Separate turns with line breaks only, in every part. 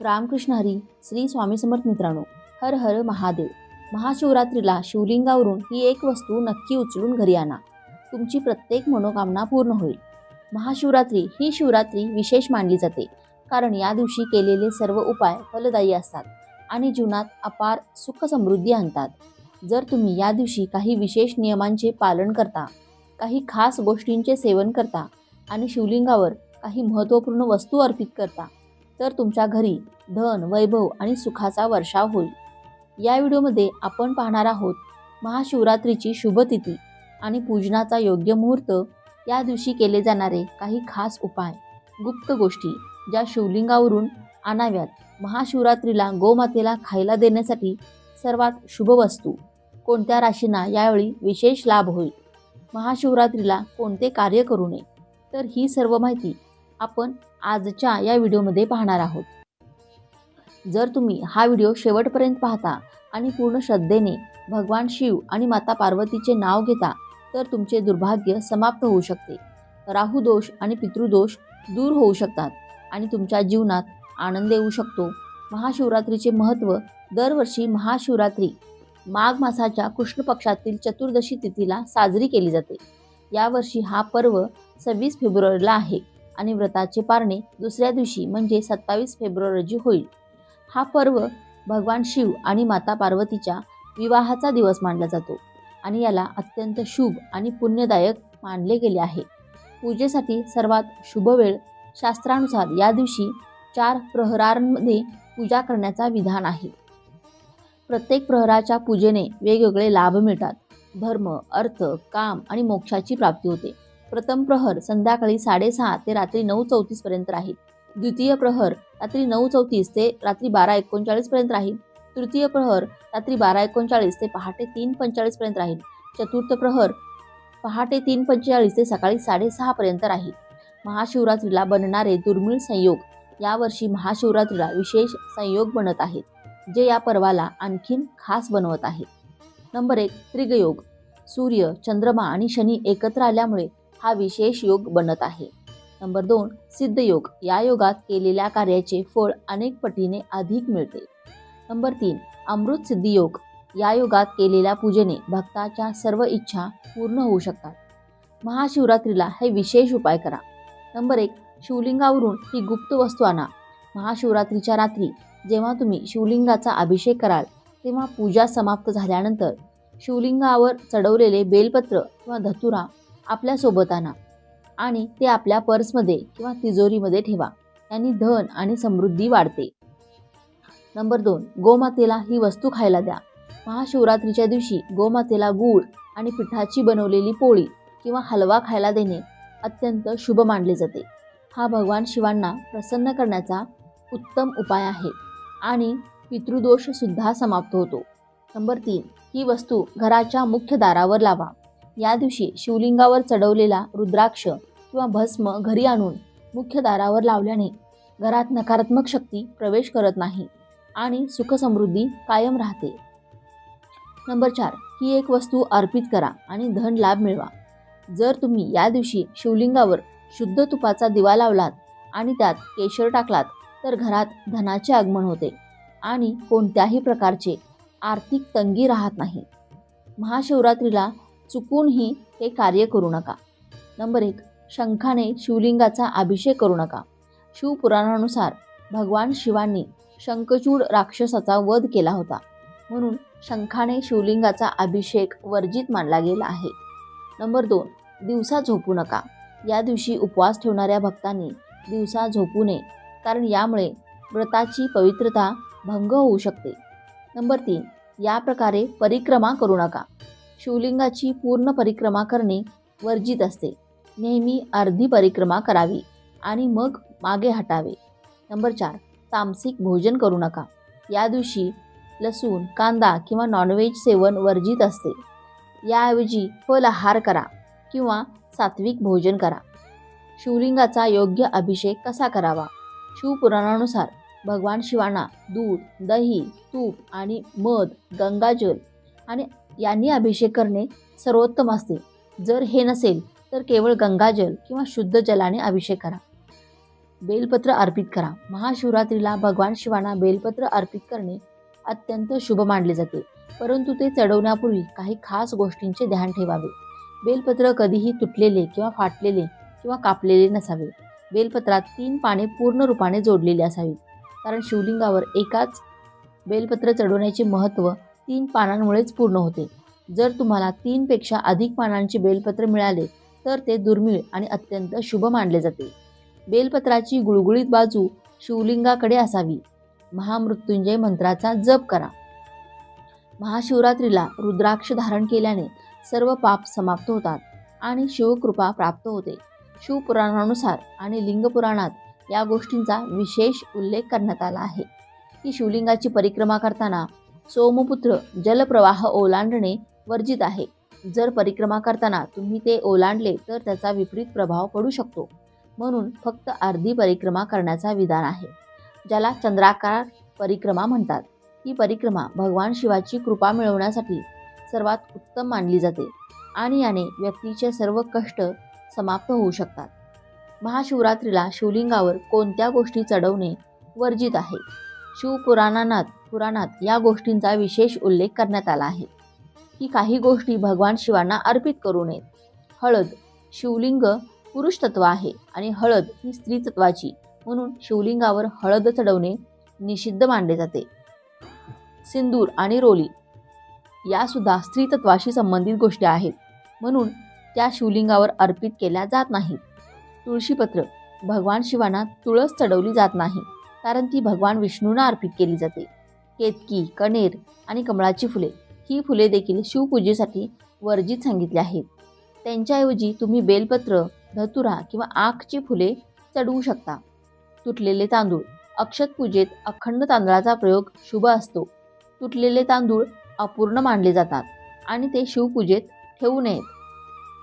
रामकृष्ण हरी श्री स्वामी समर्थ मित्रांनो हर हर महादेव. महाशिवरात्रीला शिवलिंगावरून ही एक वस्तू नक्की उचलून घरी आणा. तुमची प्रत्येक मनोकामना पूर्ण होईल. महाशिवरात्री ही शिवरात्री विशेष मानली जाते. कारण या दिवशी केलेले सर्व उपाय फलदायी असतात आणि जीवनात अपार सुख समृद्धी आणतात. जर तुम्ही या दिवशी काही विशेष नियमांचे पालन करता काही खास गोष्टींचे सेवन करता आणि शिवलिंगावर काही महत्त्वपूर्ण वस्तू अर्पित करता तर तुमच्या घरी धन वैभव आणि सुखाचा वर्षाव होईल. या व्हिडिओमध्ये आपण पाहणार आहोत महाशिवरात्रीची शुभतिथी आणि पूजनाचा योग्य मुहूर्त. या दिवशी केले जाणारे काही खास उपाय. गुप्त गोष्टी ज्या शिवलिंगावरून आणाव्यात. महाशिवरात्रीला गोमातेला खायला देण्यासाठी सर्वात शुभ वस्तू. कोणत्या राशींना यावेळी विशेष लाभ होईल? महाशिवरात्रीला कोणते कार्य करू नये? तर ही सर्व माहिती आपण आजच्या या व्हिडिओमध्ये पाहणार आहोत. जर तुम्ही हा व्हिडिओ शेवटपर्यंत पाहता आणि पूर्ण श्रद्धेने भगवान शिव आणि माता पार्वतीचे नाव घेता तर तुमचे दुर्भाग्य समाप्त होऊ शकते. राहू दोष आणि पितृदोष दूर होऊ शकतात आणि तुमच्या जीवनात आनंद येऊ शकतो. महाशिवरात्रीचे महत्त्व दरवर्षी महाशिवरात्री माघ मासाच्या कृष्ण पक्षातील चतुर्दशी तिथीला साजरी केली जाते. यावर्षी हा पर्व सव्वीस फेब्रुवारीला आहे. आणि व्रताचे पारणे दुसऱ्या दिवशी म्हणजे सत्तावीस फेब्रुवारी रोजी होईल. हा पर्व भगवान शिव आणि माता पार्वतीच्या विवाहाचा दिवस मानला जातो आणि याला अत्यंत शुभ आणि पुण्यदायक मानले गेले आहे. पूजेसाठी सर्वात शुभ वेळ शास्त्रानुसार या दिवशी चार प्रहरांमध्ये पूजा करण्याचा विधान आहे. प्रत्येक प्रहराच्या पूजेने वेगवेगळे लाभ मिळतात. धर्म अर्थ काम आणि मोक्षाची प्राप्ती होते. प्रथम प्रहर संध्याकाळी साडेसहा ते रात्री नऊ चौतीसपर्यंत राहील. द्वितीय प्रहर रात्री नऊ चौतीस ते रात्री बारा एकोणचाळीसपर्यंत राहील. तृतीय प्रहर रात्री बारा एकोणचाळीस ते पहाटे तीन पंचेचाळीसपर्यंत राहील. चतुर्थ प्रहर पहाटे तीन पंचेचाळीस ते सकाळी साडेसहापर्यंत राहील. महाशिवरात्रीला बनणारे दुर्मिळ संयोग यावर्षी महाशिवरात्रीला विशेष संयोग बनत आहेत जे या पर्वाला आणखीन खास बनवत आहेत. नंबर एक त्रिगयोग. सूर्य चंद्रमा आणि शनी एकत्र आल्यामुळे हा विशेष योग बनत आहे. नंबर दोन सिद्धयोग या योगात केलेल्या कार्याचे फळ अनेक पटीने अधिक मिळते. नंबर तीन अमृत सिद्धी योग. या योगात केलेल्या पूजेने भक्ताच्या सर्व इच्छा पूर्ण होऊ शकतात. महाशिवरात्रीला हे विशेष उपाय करा. नंबर एक शिवलिंगावरून ही गुप्त वस्तू आणा. महाशिवरात्रीच्या रात्री जेव्हा तुम्ही शिवलिंगाचा अभिषेक कराल तेव्हा पूजा समाप्त झाल्यानंतर शिवलिंगावर चढवलेले बेलपत्र किंवा धतुरा आपल्यासोबत आणा. आणि ते आपल्या पर्समध्ये किंवा तिजोरीमध्ये ठेवा. यांनी धन आणि समृद्धी वाढते. नंबर दोन गोमातेला ही वस्तू खायला द्या. महाशिवरात्रीच्या दिवशी गोमातेला गूळ आणि पिठाची बनवलेली पोळी किंवा हलवा खायला देणे अत्यंत शुभ मानले जाते. हा भगवान शिवांना प्रसन्न करण्याचा उत्तम उपाय आहे आणि पितृदोषसुद्धा समाप्त होतो. नंबर तीन ही वस्तू घराच्या मुख्य दारावर लावा. या दिवशी शिवलिंगावर चढवलेला रुद्राक्ष किंवा भस्म घरी आणून मुख्य दारावर लावल्याने घरात नकारात्मक शक्ती प्रवेश करत नाही आणि सुखसमृद्धी कायम राहते. नंबर चार ही एक वस्तू अर्पित करा आणि धन लाभ मिळवा. जर तुम्ही या दिवशी शिवलिंगावर शुद्ध तुपाचा दिवा लावलात आणि त्यात केशर टाकलात तर घरात धनाचे आगमन होते आणि कोणत्याही प्रकारचे आर्थिक तंगी राहत नाही. महाशिवरात्रीला चुकूनही हे कार्य करू नका. नंबर एक शंखाने शिवलिंगाचा अभिषेक करू नका. शिवपुराणानुसार भगवान शिवांनी शंखचूड राक्षसाचा वध केला होता. म्हणून शंखाने शिवलिंगाचा अभिषेक वर्जित मानला गेला आहे. नंबर दोन दिवसा झोपू नका. या दिवशी उपवास ठेवणाऱ्या भक्तांनी दिवसा झोपू नये कारण यामुळे व्रताची पवित्रता भंग होऊ शकते. नंबर तीन या प्रकारे परिक्रमा करू नका. शिवलिंगाची पूर्ण परिक्रमा करणे वर्जित असते. नेहमी अर्धी परिक्रमा करावी आणि मग मागे हटावे. नंबर चार तामसिक भोजन करू नका. या दिवशी लसूण कांदा किंवा नॉनव्हेज सेवन वर्जित असते. याऐवजी फल आहार करा किंवा सात्विक भोजन करा. शिवलिंगाचा योग्य अभिषेक कसा करावा? शिवपुराणानुसार भगवान शिवांना दूध दही तूप आणि मध गंगाजल आणि यांनी अभिषेक करणे सर्वोत्तम असते. जर हे नसेल तर केवळ गंगाजल किंवा शुद्ध जलाने अभिषेक करा. बेलपत्र अर्पित करा. महाशिवरात्रीला भगवान शिवांना बेलपत्र अर्पित करणे अत्यंत शुभ मानले जाते. परंतु ते चढवण्यापूर्वी काही खास गोष्टींचे ध्यान ठेवावे. बेलपत्र कधीही तुटलेले किंवा फाटलेले किंवा कापलेले नसावे. बेलपत्रात तीन पाने पूर्ण रूपाने जोडलेली असावीत. कारण शिवलिंगावर एकाच बेलपत्र चढवण्याचे महत्त्व तीन पानांमुळेच पूर्ण होते. जर तुम्हाला तीनपेक्षा अधिक पानांचे बेलपत्र मिळाले तर ते दुर्मिळ आणि अत्यंत शुभ मानले जाते. बेलपत्राची गुळगुळीत बाजू शिवलिंगाकडे असावी. महामृत्युंजय मंत्राचा जप करा. महाशिवरात्रीला रुद्राक्ष धारण केल्याने सर्व पाप समाप्त होतात आणि शिवकृपा प्राप्त होते. शिवपुराणानुसार आणि लिंगपुराणात या गोष्टींचा विशेष उल्लेख करण्यात आला आहे. की शिवलिंगाची परिक्रमा करताना सोमपुत्र जलप्रवाह ओलांडणे वर्जित आहे. जर परिक्रमा करताना तुम्ही ते ओलांडले तर त्याचा विपरीत प्रभाव पडू शकतो. म्हणून फक्त अर्धी परिक्रमा करण्याचा विधान आहे. ज्याला चंद्राकार परिक्रमा म्हणतात. ही परिक्रमा भगवान शिवाची कृपा मिळवण्यासाठी सर्वात उत्तम मानली जाते आणि याने व्यक्तीचे सर्व कष्ट समाप्त होऊ शकतात. महाशिवरात्रीला शिवलिंगावर कोणत्या गोष्टी चढवणे वर्जित आहे? शिवपुराणात पुराणात या गोष्टींचा विशेष उल्लेख करण्यात आला आहे. की काही गोष्टी भगवान शिवांना अर्पित करू नयेत. हळद शिवलिंग पुरुषतत्व आहे आणि हळद ही स्त्रीतत्वाची म्हणून शिवलिंगावर हळद चढवणे निषिद्ध मानले जाते. सिंदूर आणि रोली यासुद्धा स्त्रीतत्वाशी संबंधित गोष्टी आहेत म्हणून त्या शिवलिंगावर अर्पित केल्या जात नाहीत. तुळशीपत्र भगवान शिवांना तुळस चढवली जात नाही कारण ती भगवान विष्णूंना अर्पित केली जाते. केतकी कणेर आणि कमळाची फुले. ही फुले देखील शिवपूजेसाठी वर्जित सांगितली आहेत. त्यांच्याऐवजी तुम्ही बेलपत्र धतुरा किंवा आखची फुले चढवू शकता. तुटलेले तांदूळ. अक्षत पूजेत अखंड तांदळाचा प्रयोग शुभ असतो. तुटलेले तांदूळ अपूर्ण मानले जातात आणि ते शिवपूजेत ठेवू नयेत.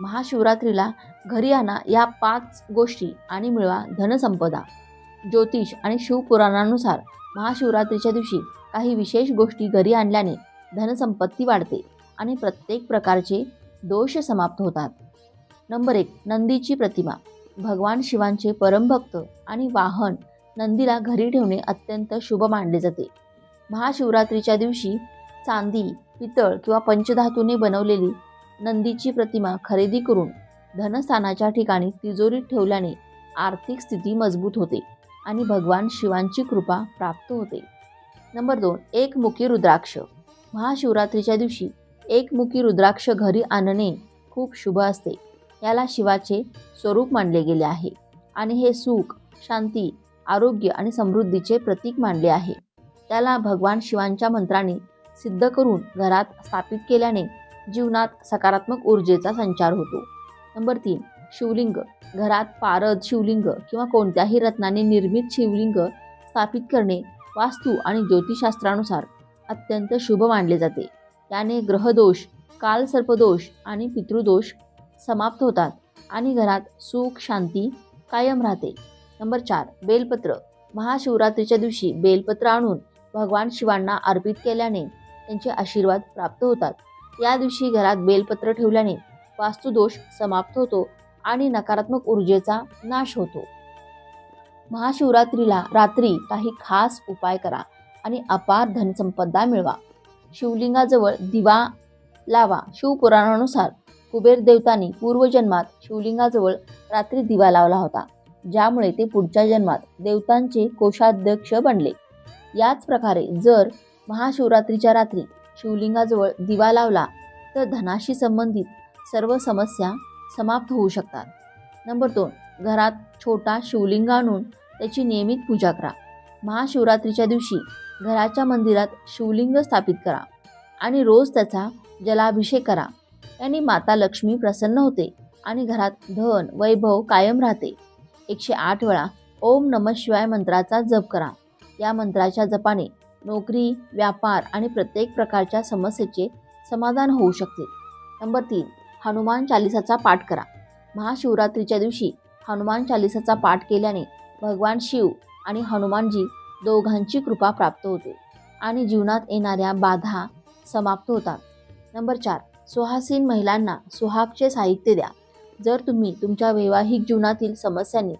महाशिवरात्रीला घरी आणा या पाच गोष्टी आणि मिळवा धनसंपदा. ज्योतिष आणि शिवपुराणानुसार महाशिवरात्रीच्या दिवशी काही विशेष गोष्टी घरी आणल्याने धनसंपत्ती वाढते आणि प्रत्येक प्रकारचे दोष समाप्त होतात. नंबर एक नंदीची प्रतिमा. भगवान शिवांचे परमभक्त आणि वाहन नंदीला घरी ठेवणे अत्यंत शुभ मानले जाते. महाशिवरात्रीच्या दिवशी चांदी पितळ किंवा पंचधातूने बनवलेली नंदीची प्रतिमा खरेदी करून धनस्थानाच्या ठिकाणी तिजोरीत ठेवल्याने आर्थिक स्थिती मजबूत होते आणि भगवान शिवांची कृपा प्राप्त होते. नंबर दोन एकमुखी रुद्राक्ष. महाशिवरात्रीच्या दिवशी एकमुखी रुद्राक्ष घरी आणणे खूप शुभ असते. याला शिवाचे स्वरूप मानले गेले आहे आणि हे सुख शांती आरोग्य आणि समृद्धीचे प्रतीक मानले आहे. त्याला भगवान शिवांच्या मंत्राने सिद्ध करून घरात स्थापित केल्याने जीवनात सकारात्मक ऊर्जेचा संचार होतो. नंबर तीन शिवलिंग. घरात पारद शिवलिंग किंवा कोणत्याही रत्नाने निर्मित शिवलिंग स्थापित करणे वास्तू आणि ज्योतिषशास्त्रानुसार अत्यंत शुभ मानले जाते. त्याने ग्रहदोष कालसर्पदोष आणि पितृदोष समाप्त होतात आणि घरात सुख शांती कायम राहते. नंबर चार बेलपत्र. महाशिवरात्रीच्या दिवशी बेलपत्र आणून भगवान शिवांना अर्पित केल्याने त्यांचे आशीर्वाद प्राप्त होतात. या दिवशी घरात बेलपत्र ठेवल्याने वास्तुदोष समाप्त होतो आणि नकारात्मक ऊर्जेचा नाश होतो. महाशिवरात्रीला रात्री काही खास उपाय करा आणि अपार धनसंपदा मिळवा. शिवलिंगाजवळ दिवा लावा. शिवपुराणानुसार कुबेर देवतांनी पूर्वजन्मात शिवलिंगाजवळ रात्री दिवा लावला होता ज्यामुळे ते पुढच्या जन्मात देवतांचे कोषाध्यक्ष बनले. याच प्रकारे जर महाशिवरात्रीच्या रात्री शिवलिंगाजवळ दिवा लावला तर धनाशी संबंधित सर्व समस्या समाप्त होऊ शकतात. नंबर दोन घरात छोटा शिवलिंग आणून त्याची नियमित पूजा करा. महाशिवरात्रीच्या दिवशी घराच्या मंदिरात शिवलिंग स्थापित करा आणि रोज त्याचा जलाभिषेक करा. याने माता लक्ष्मी प्रसन्न होते आणि घरात धन वैभव कायम राहते. एकशे आठ वेळा ओम नम शिवाय मंत्राचा जप करा. या मंत्राच्या जपाने नोकरी व्यापार आणि प्रत्येक प्रकारच्या समस्येचे समाधान होऊ शकते. नंबर तीन हनुमान चालिसाचा पाठ करा. महाशिवरात्रीच्या दिवशी हनुमान चालिसाचा पाठ केल्याने भगवान शिव आणि हनुमानजी दोघांची कृपा प्राप्त होते आणि जीवनात येणाऱ्या बाधा समाप्त होतात. नंबर चार सुहासीन महिलांना सुहागचे साहित्य द्या. जर तुम्ही तुमच्या वैवाहिक जीवनातील समस्यांनी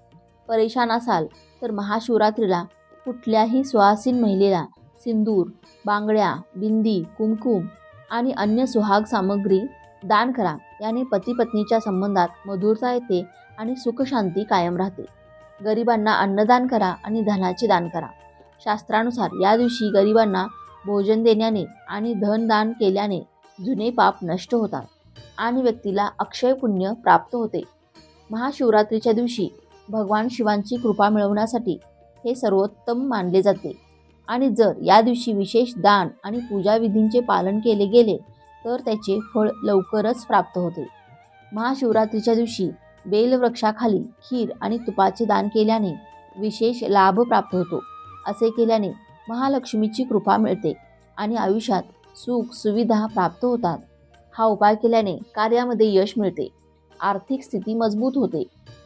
परेशान असाल तर महाशिवरात्रीला कुठल्याही सुहासीन महिलेला सिंदूर बांगड्या बिंदी कुमकुम आणि अन्य सुहाग सामग्री दान करा. याने पती पत्नीच्या संबंधात मधुरता येते आणि सुखशांती कायम राहते. गरिबांना अन्नदान करा आणि धनाचे दान करा. शास्त्रानुसार या दिवशी गरिबांना भोजन देण्याने आणि धनदान केल्याने जुने पाप नष्ट होतात आणि व्यक्तीला अक्षय पुण्य प्राप्त होते. महाशिवरात्रीच्या दिवशी भगवान शिवांची कृपा मिळवण्यासाठी हे सर्वोत्तम मानले जाते. आणि जर या दिवशी विशेष दान आणि पूजाविधींचे पालन केले गेले तर त्याचे फळ लवकरच प्राप्त होते. महाशिवरात्रीच्या दिवशी बेलवृक्षाखाली खीर आणि तुपाचे दान केल्याने विशेष लाभ प्राप्त होतो. असे केल्याने महालक्ष्मीची कृपा मिळते आणि आयुष्यात सुख सुविधा प्राप्त होतात. हा उपाय केल्याने कार्यामध्ये यश मिळते आर्थिक स्थिती मजबूत होते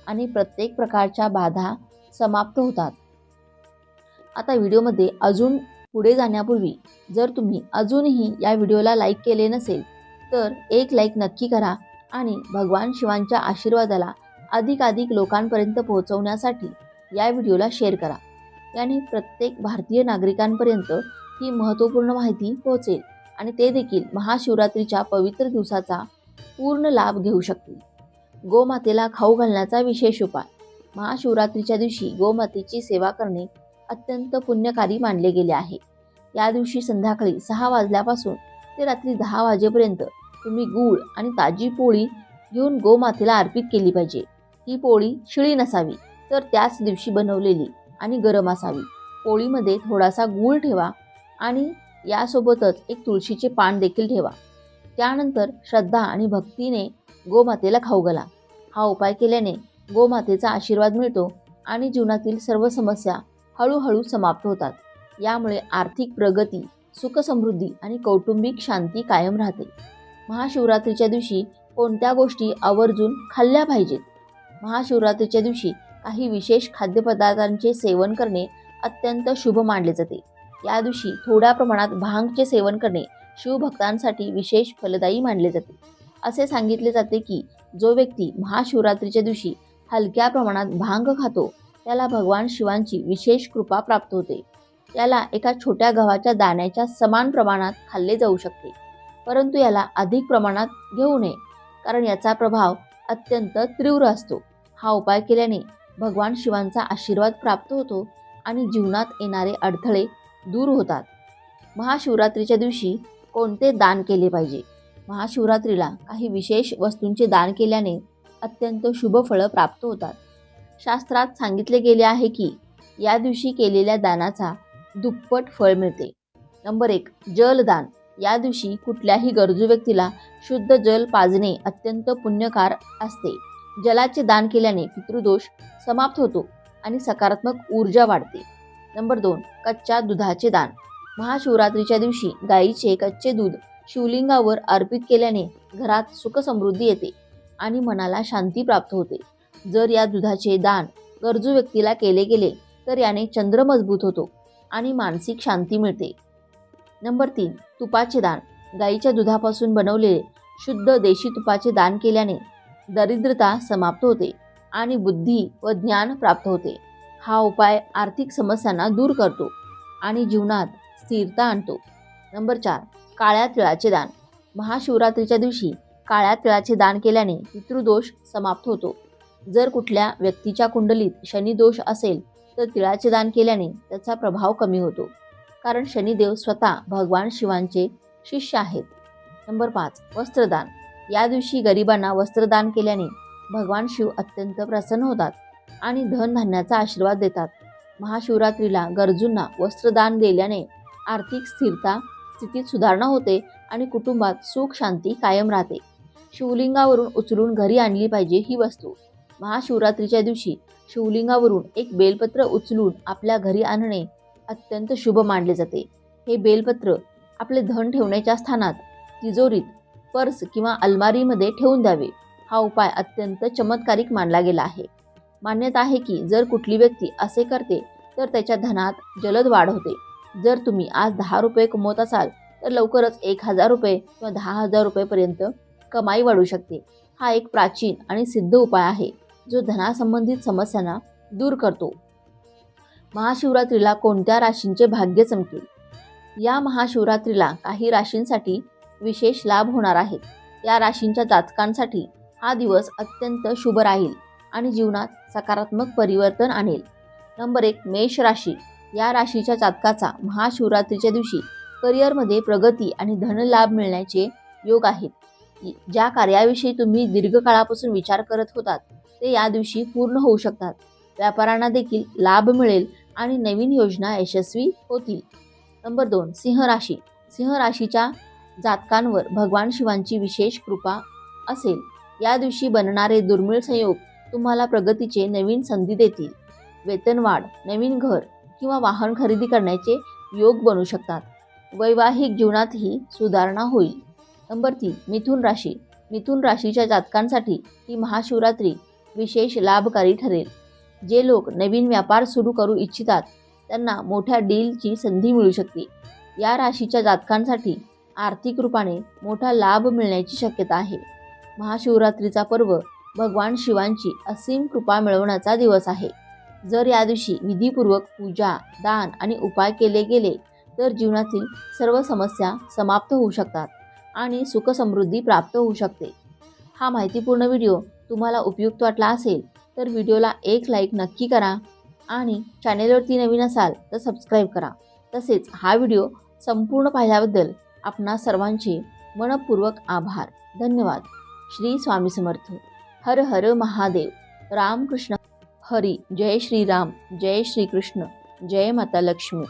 आणि प्रत्येक प्रकारच्या बाधा समाप्त होतात. आता व्हिडिओमध्ये अजून पुढे जाण्यापूर्वी जर तुम्ही अजूनही या व्हिडिओला लाईक केले नसेल तर एक लाईक नक्की करा. आणि भगवान शिवांच्या आशीर्वादाला अधिकाधिक लोकांपर्यंत पोहोचवण्यासाठी या व्हिडिओला शेअर करा. याने प्रत्येक भारतीय नागरिकांपर्यंत ही महत्त्वपूर्ण माहिती पोहोचेल आणि ते देखील महाशिवरात्रीच्या पवित्र दिवसाचा पूर्ण लाभ घेऊ शकतील. गोमातेला खाऊ घालण्याचा विशेष उपाय. महाशिवरात्रीच्या दिवशी गोमातेची सेवा करणे अत्यंत पुण्यकारी मानले गेले आहे. या दिवशी संध्याकाळी सहा वाजल्यापासून ते रात्री दहा वाजेपर्यंत तुम्ही गूळ आणि ताजी पोळी घेऊन गोमातेला अर्पित केली पाहिजे. ही पोळी शिळी नसावी तर त्याच दिवशी बनवलेली आणि गरम असावी. पोळीमध्ये थोडासा गूळ ठेवा आणि यासोबतच एक तुळशीचे पान देखील ठेवा. त्यानंतर श्रद्धा आणि भक्तीने गोमातेला खाऊ घाला. हा उपाय केल्याने गोमातेचा आशीर्वाद मिळतो आणि जीवनातील सर्व समस्या हळूहळू समाप्त होतात. यामुळे आर्थिक प्रगती सुखसमृद्धी आणि कौटुंबिक शांती कायम राहते. महाशिवरात्रीच्या दिवशी कोणत्या गोष्टी आवर्जून खाल्ल्या पाहिजेत? महाशिवरात्रीच्या दिवशी काही विशेष खाद्यपदार्थांचे सेवन करणे अत्यंत शुभ मानले जाते. या दिवशी थोड्या प्रमाणात भांगचे सेवन करणे शिवभक्तांसाठी विशेष फलदायी मानले जाते. असे सांगितले जाते की जो व्यक्ती महाशिवरात्रीच्या दिवशी हलक्या प्रमाणात भांग खातो त्याला भगवान शिवांची विशेष कृपा प्राप्त होते. त्याला एका छोट्या गव्हाच्या दाण्याच्या समान प्रमाणात खाल्ले जाऊ शकते. परंतु याला अधिक प्रमाणात घेऊ नये कारण याचा प्रभाव अत्यंत तीव्र असतो. हा उपाय केल्याने भगवान शिवांचा आशीर्वाद प्राप्त होतो आणि जीवनात येणारे अडथळे दूर होतात. महाशिवरात्रीच्या दिवशी कोणते दान केले पाहिजे? महाशिवरात्रीला काही विशेष वस्तूंचे दान केल्याने अत्यंत शुभ फळं प्राप्त होतात. शास्त्रात सांगितले गेले आहे की या दिवशी केलेल्या दानाचा दुप्पट फळ मिळते. नंबर एक जलदान. या दिवशी कुठल्याही गरजू व्यक्तीला शुद्ध जल पाजणे अत्यंत पुण्यकार असते. जलाचे दान केल्याने पितृदोष समाप्त होतो आणि सकारात्मक ऊर्जा वाढते. नंबर दोन कच्च्या दुधाचे दान. महाशिवरात्रीच्या दिवशी गाईचे कच्चे दूध शिवलिंगावर अर्पित केल्याने घरात सुखसमृद्धी येते आणि मनाला शांती प्राप्त होते. जर या दुधाचे दान गरजू व्यक्तीला केले गेले तर याने चंद्र मजबूत होतो आणि मानसिक शांती मिळते. नंबर तीन तुपाचे दान. गाईच्या दुधापासून बनवलेले शुद्ध देशी तुपाचे दान केल्याने दरिद्रता समाप्त होते आणि बुद्धी व ज्ञान प्राप्त होते. हा उपाय आर्थिक समस्यांना दूर करतो आणि जीवनात स्थिरता आणतो. नंबर चार काळ्या तिळाचे दान. महाशिवरात्रीच्या दिवशी काळ्या तिळाचे दान केल्याने पितृदोष समाप्त होतो. जर कुठल्या व्यक्तीच्या कुंडलीत शनिदोष असेल तर तिळाचे दान केल्याने त्याचा प्रभाव कमी होतो. कारण शनिदेव स्वतः भगवान शिवांचे शिष्य आहेत. नंबर पाच वस्त्रदान. या दिवशी गरिबांना वस्त्रदान केल्याने भगवान शिव अत्यंत प्रसन्न होतात आणि धनधान्याचा आशीर्वाद देतात. महाशिवरात्रीला गरजूंना वस्त्रदान दिल्याने आर्थिक स्थिरता स्थितीत सुधारणा होते आणि कुटुंबात सुख शांती कायम राहते. शिवलिंगावरून उचलून घरी आणली पाहिजे ही वस्तू. महाशिवरात्रीच्या दिवशी शिवलिंगावरून एक बेलपत्र उचलून आपल्या घरी आणणे अत्यंत शुभ मानले जाते. हे बेलपत्र आपले धन ठेवण्याच्या स्थानात तिजोरीत पर्स किंवा अलमारीमध्ये ठेवून द्यावे. हा उपाय अत्यंत चमत्कारिक मानला गेला आहे. मान्यता आहे की जर कुठली व्यक्ती असे करते तर त्याच्या धनात जलद वाढ होते. जर तुम्ही आज दहा रुपये कमवत असाल तर लवकरच एक हजार रुपये किंवा दहा हजार रुपयेपर्यंत कमाई वाढू शकते. हा एक प्राचीन आणि सिद्ध उपाय आहे जो धनासंबंधित समस्यांना दूर करतो. महाशिवरात्रीला कोणत्या राशींचे भाग्य चमकेल या महाशिवरात्रीला काही राशींसाठी विशेष लाभ होणार आहेत. या राशींच्या जातकांसाठी हा दिवस अत्यंत शुभ राहील आणि जीवनात सकारात्मक परिवर्तन आणेल. नंबर एक मेष राशी. या राशीच्या जातकाचा महाशिवरात्रीच्या दिवशी करिअरमध्ये प्रगती आणि धनलाभ मिळण्याचे योग आहेत. ज्या कार्याविषयी तुम्ही दीर्घकाळापासून विचार करत होतात ते या दिवशी पूर्ण होऊ शकतात. व्यापाऱ्यांना देखील लाभ मिळेल आणि नवीन योजना यशस्वी होतील. नंबर दोन सिंह राशी. सिंह राशीच्या जातकांवर भगवान शिवांची विशेष कृपा असेल. या दिवशी बनणारे दुर्मिळ संयोग तुम्हाला प्रगतीचे नवीन संधी देतील. वेतनवाढ नवीन घर किंवा वाहन खरेदी करण्याचे योग बनू शकतात. वैवाहिक जीवनातही सुधारणा होईल. नंबर तीन मिथुन राशी. मिथुन राशीच्या जातकांसाठी ही महाशिवरात्री विशेष लाभकारी ठरेल. जे लोक नवीन व्यापार सुरू करू इच्छितात त्यांना मोठ्या डीलची संधी मिळू शकते. या राशीच्या जातकांसाठी आर्थिक रूपाने मोठा लाभ मिळण्याची शक्यता आहे. महाशिवरात्रीचा पर्व भगवान शिवांची असीम कृपा मिळवण्याचा दिवस आहे. जर या दिवशी विधीपूर्वक पूजा दान आणि उपाय केले गेले तर जीवनातील सर्व समस्या समाप्त होऊ शकतात आणि सुखसमृद्धी प्राप्त होऊ शकते. हा माहितीपूर्ण व्हिडिओ तुम्हाला उपयुक्त वाटला असेल तर व्हिडिओला एक लाईक नक्की करा आणि चॅनेलवरती नवीन असाल तर सबस्क्राईब करा. तसेच हा व्हिडिओ संपूर्ण पाहिल्याबद्दल आपणा सर्वांचे मनपूर्वक आभार. धन्यवाद. श्री स्वामी समर्थ. हर हर महादेव. रामकृष्ण. हरी. जय श्रीराम. जय श्रीकृष्ण. जय माता लक्ष्मी.